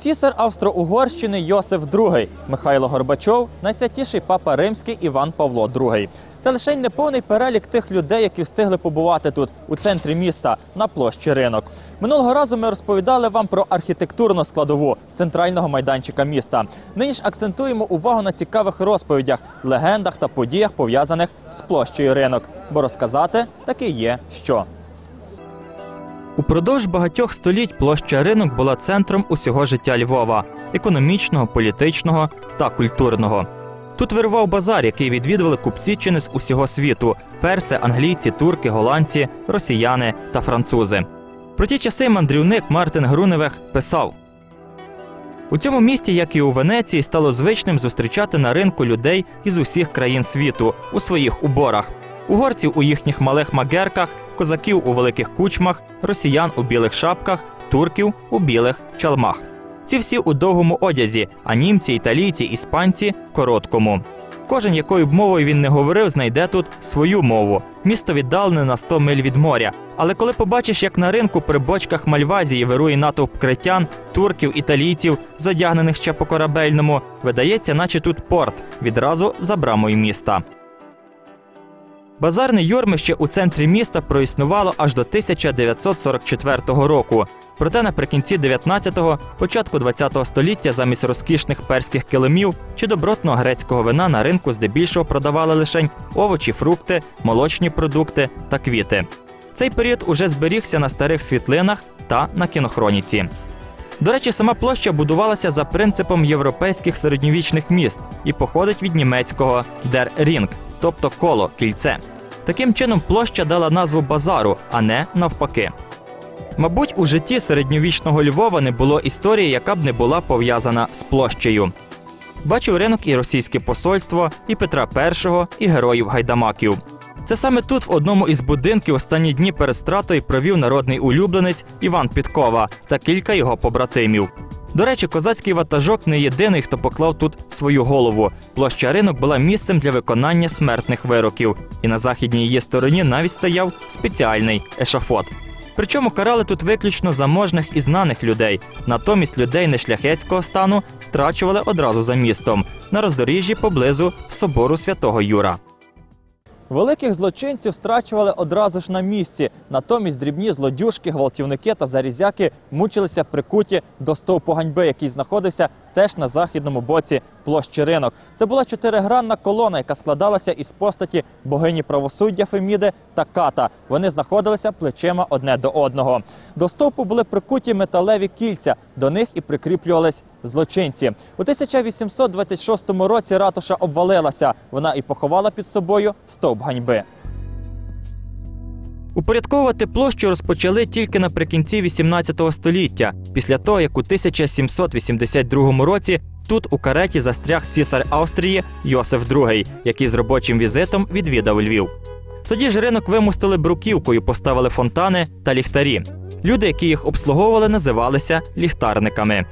Цісар Австро-Угорщини Йосиф II, Михайло Горбачов, найсвятіший папа Римський Іван Павло II. Це лише неповний перелік тих людей, які встигли побувати тут, у центрі міста, на площі ринок. Минулого разу ми розповідали вам про архітектурну складову центрального майданчика міста. Нині ж акцентуємо увагу на цікавих розповідях, легендах та подіях, пов'язаних з площею ринок. Бо розказати таки є що. Упродовж багатьох століть площа ринок була центром усього життя Львова економічного, політичного та культурного. Тут вирував базар, який відвідували купці чи не з усього світу: перси, англійці, турки, голландці, росіяни та французи. Про ті часи мандрівник Мартин Груневех писав: у цьому місті, як і у Венеції, стало звичним зустрічати на ринку людей із усіх країн світу у своїх уборах. Угорців у їхніх малих магерках, козаків у великих кучмах, росіян у білих шапках, турків у білих чалмах. Ці всі у довгому одязі, а німці, італійці, іспанці короткому. Кожен, якою б мовою він не говорив, знайде тут свою мову. Місто віддалене на 100 миль від моря. Але коли побачиш, як на ринку при бочках Мальвазії вирує натовп критян, турків, італійців, задягнених ще по корабельному, видається, наче тут порт відразу за брамою міста. Базарне юрмище у центрі міста проіснувало аж до 1944 року. Проте наприкінці 19-го, початку 20-го століття замість розкішних перських килимів чи добротного грецького вина на ринку здебільшого продавали лише овочі, фрукти, молочні продукти та квіти. Цей період уже зберігся на старих світлинах та на кінохроніці. До речі, сама площа будувалася за принципом європейських середньовічних міст і походить від німецького «der Ring», тобто коло, кільце. Таким чином, площа дала назву базару, а не навпаки. Мабуть, у житті середньовічного Львова не було історії, яка б не була пов'язана з площею. Бачив ринок і російське посольство, і Петра І, і героїв гайдамаків. Це саме тут, в одному із будинків, останні дні перед стратою провів народний улюбленець Іван Підкова та кілька його побратимів. До речі, козацький ватажок не єдиний, хто поклав тут свою голову. Площа ринок була місцем для виконання смертних вироків, і на західній її стороні навіть стояв спеціальний ешафот. Причому карали тут виключно заможних і знаних людей. Натомість людей нешляхетського стану страчували одразу за містом на роздоріжжі поблизу собору святого Юра. Великих злочинців страчували одразу ж на місці. Натомість дрібні злодюшки, гвалтівники та зарізяки мучилися прикуті до стовпу ганьби, який знаходився теж на західному боці площі ринок. Це була чотиригранна колона, яка складалася із постаті богині правосуддя Феміди та ката. Вони знаходилися плечима одне до одного. До стовпу були прикуті металеві кільця. До них і прикріплювались злочинці. У 1826 році ратуша обвалилася. Вона і поховала під собою стовп ганьби. Упорядковувати площу розпочали тільки наприкінці 18 століття, після того як у 1782 році тут у кареті застряг цісар Австрії Йосиф II, який з робочим візитом відвідав Львів. Тоді ж ринок вимустили бруківкою, поставили фонтани та ліхтарі. Люди, які їх обслуговували, називалися ліхтарниками.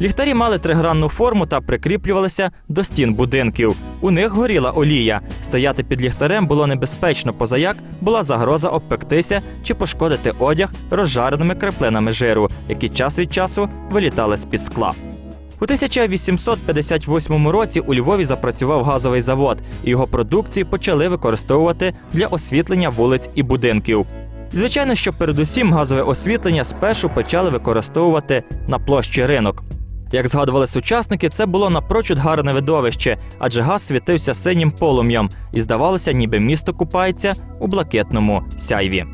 Ліхтарі мали тригранну форму та прикріплювалися до стін будинків. У них горіла олія. Стояти під ліхтарем було небезпечно, позаяк була загроза обпектися чи пошкодити одяг розжареними краплинами жиру, які час від часу вилітали з-під скла. У 1858 році у Львові запрацював газовий завод, і його продукцію почали використовувати для освітлення вулиць і будинків. Звичайно, що передусім газове освітлення спершу почали використовувати на площі ринок. Як згадували сучасники, це було напрочуд гарне видовище, адже газ світився синім полум'ям, і здавалося, ніби місто купається у блакитному сяйві.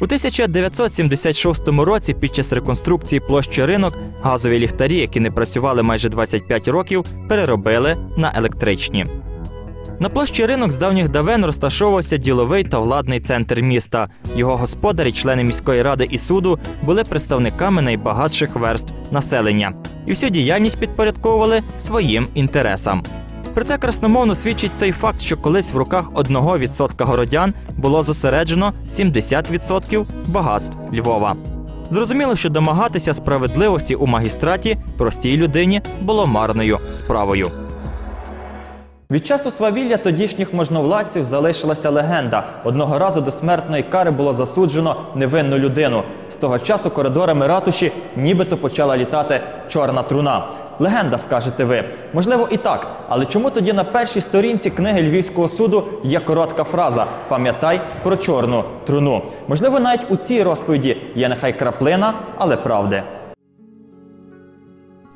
У 1976 році під час реконструкції площі ринок газові ліхтарі, які не працювали майже 25 років, переробили на електричні. На площі ринок з давніх давен розташовувався діловий та владний центр міста. Його господарі, члени міської ради і суду, були представниками найбагатших верств населення і всю діяльність підпорядковували своїм інтересам. Про це красномовно свідчить той факт, що колись в руках одного відсотка городян було зосереджено 70% багатств Львова. Зрозуміло, що домагатися справедливості у магістраті простій людині було марною справою. Від часу свавілля тодішніх можновладців залишилася легенда. Одного разу до смертної кари було засуджено невинну людину. З того часу коридорами ратуші нібито почала літати чорна труна. Легенда, скажете ви. Можливо, і так. Але чому тоді на першій сторінці книги Львівського суду є коротка фраза Пам'ятай про чорну труну. Можливо, навіть у цій розповіді є нехай краплина, але правди.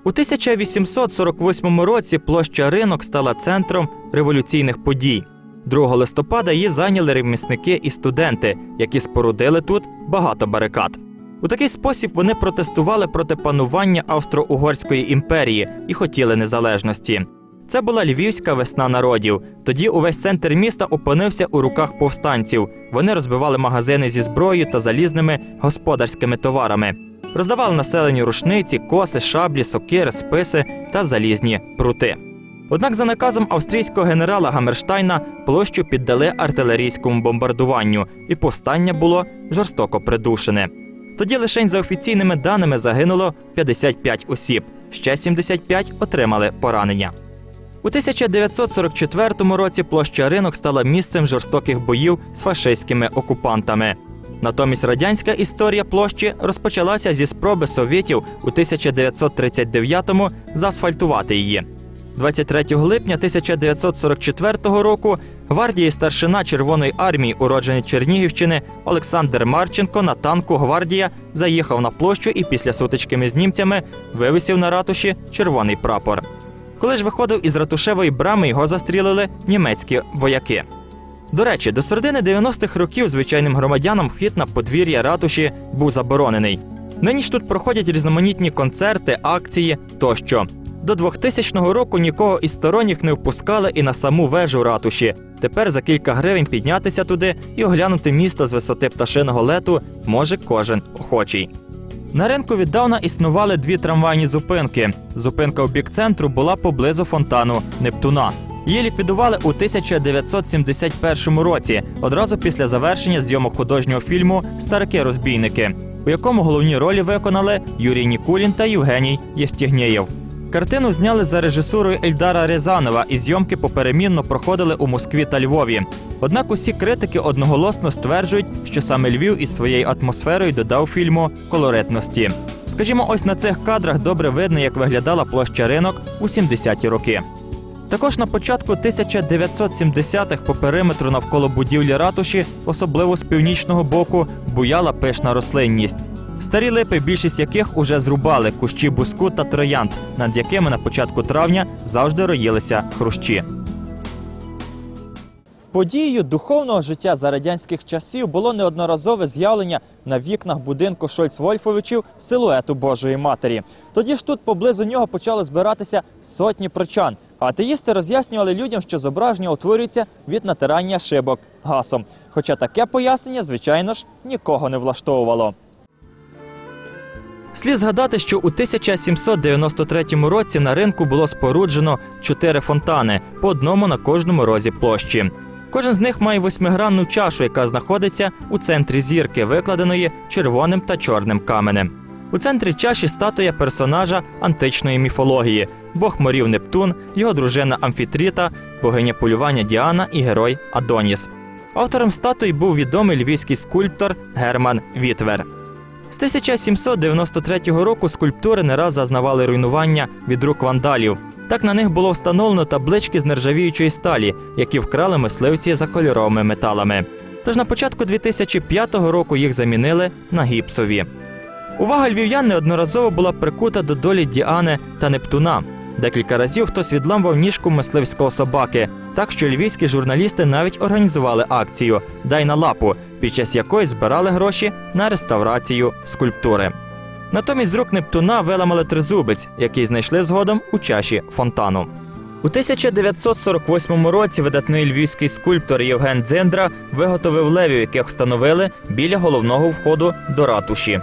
У 1848 році площа ринок стала центром революційних подій. 2 листопада її зайняли ремісники і студенти, які спорудили тут багато барикад. У такий спосіб вони протестували проти панування Австро-Угорської імперії і хотіли незалежності. Це була львівська весна народів. Тоді увесь центр міста опинився у руках повстанців. Вони розбивали магазини зі зброєю та залізними господарськими товарами. Роздавали населенню рушниці, коси, шаблі, сокири, списи та залізні прути. Однак за наказом австрійського генерала Гаммерштайна площу піддали артилерійському бомбардуванню, і повстання було жорстоко придушене. Тоді лише за офіційними даними загинуло 55 осіб, ще 75 отримали поранення. У 1944 році площа ринок стала місцем жорстоких боїв з фашистськими окупантами. Натомість радянська історія площі розпочалася зі спроби совєтів у 1939-му заасфальтувати її. 23 липня 1944 року гвардії старшина Червоної армії, уроджений Чернігівщини Олександр Марченко на танку Гвардія заїхав на площу і після сутичками з німцями вивісив на ратуші червоний прапор. Коли ж виходив із ратушевої брами, його застрілили німецькі вояки. До речі, до середини 90-х років звичайним громадянам вхід на подвір'я ратуші був заборонений. Нині ж тут проходять різноманітні концерти, акції тощо. До 2000 року нікого із сторонніх не впускали і на саму вежу ратуші. Тепер за кілька гривень піднятися туди і оглянути місто з висоти пташиного лету може кожен охочий. На ринку віддавна існували дві трамвайні зупинки. Зупинка у бік центру була поблизу фонтану Нептуна. Її ліквідували у 1971 році, одразу після завершення зйомок художнього фільму Старики-розбійники, у якому головні ролі виконали Юрій Нікулін та Євгеній Єстігнєєв. Картину зняли за режисурою Ельдара Рязанова, і зйомки поперемінно проходили у Москві та Львові. Однак усі критики одноголосно стверджують, що саме Львів із своєю атмосферою додав фільму колоритності. Скажімо, ось на цих кадрах добре видно, як виглядала площа ринок у 70-ті роки. Також на початку 1970-х по периметру навколо будівлі ратуші, особливо з північного боку, буяла пишна рослинність. Старі липи, більшість яких уже зрубали кущі буску та троянд, над якими на початку травня завжди роїлися хрущі. Подією духовного життя за радянських часів було неодноразове з'явлення на вікнах будинку Шольц-Вольфовичів силуету Божої Матері. Тоді ж тут поблизу нього почали збиратися сотні прочан. Атеїсти роз'яснювали людям, що зображення утворюється від натирання шибок гасом. Хоча таке пояснення, звичайно ж, нікого не влаштовувало. Слід згадати, що у 1793 році на ринку було споруджено чотири фонтани, по одному на кожному розі площі. Кожен з них має восьмигранну чашу, яка знаходиться у центрі зірки, викладеної червоним та чорним каменем. У центрі чаші статуя персонажа античної міфології, бог морів Нептун, його дружина Амфітріта, богиня полювання Діана і герой Адоніс. Автором статуї був відомий львівський скульптор Герман Вітвер. З 1793 року скульптури не раз зазнавали руйнування від рук вандалів. Так на них було встановлено таблички з нержавіючої сталі, які вкрали мисливці за кольоровими металами. Тож на початку 2005 року їх замінили на гіпсові. Увага львів'ян неодноразово була прикута до долі Діани та Нептуна. Декілька разів хтось відламував ніжку мисливського собаки, так що львівські журналісти навіть організували акцію Дай на лапу, під час якої збирали гроші на реставрацію скульптури. Натомість з рук Нептуна виламали тризубець, який знайшли згодом у чаші фонтану. У 1948 році видатний львівський скульптор Євген Дзиндра виготовив левів, яких встановили біля головного входу до ратуші.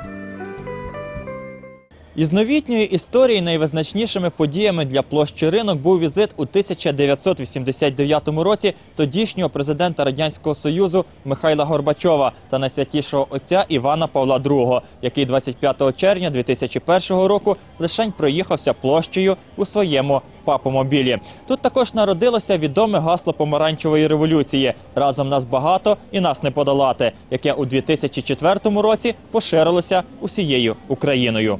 Із новітньої історії найвизначнішими подіями для площі ринок був візит у 1989 році тодішнього президента радянського союзу Михайла Горбачова та найсвятішого отця Івана Павла II, який 25 червня 2001 року лишень проїхався площею у своєму папомобілі. Тут також народилося відоме гасло помаранчевої революції Разом нас багато і нас не подолати, яке у 2004 році поширилося усією Україною.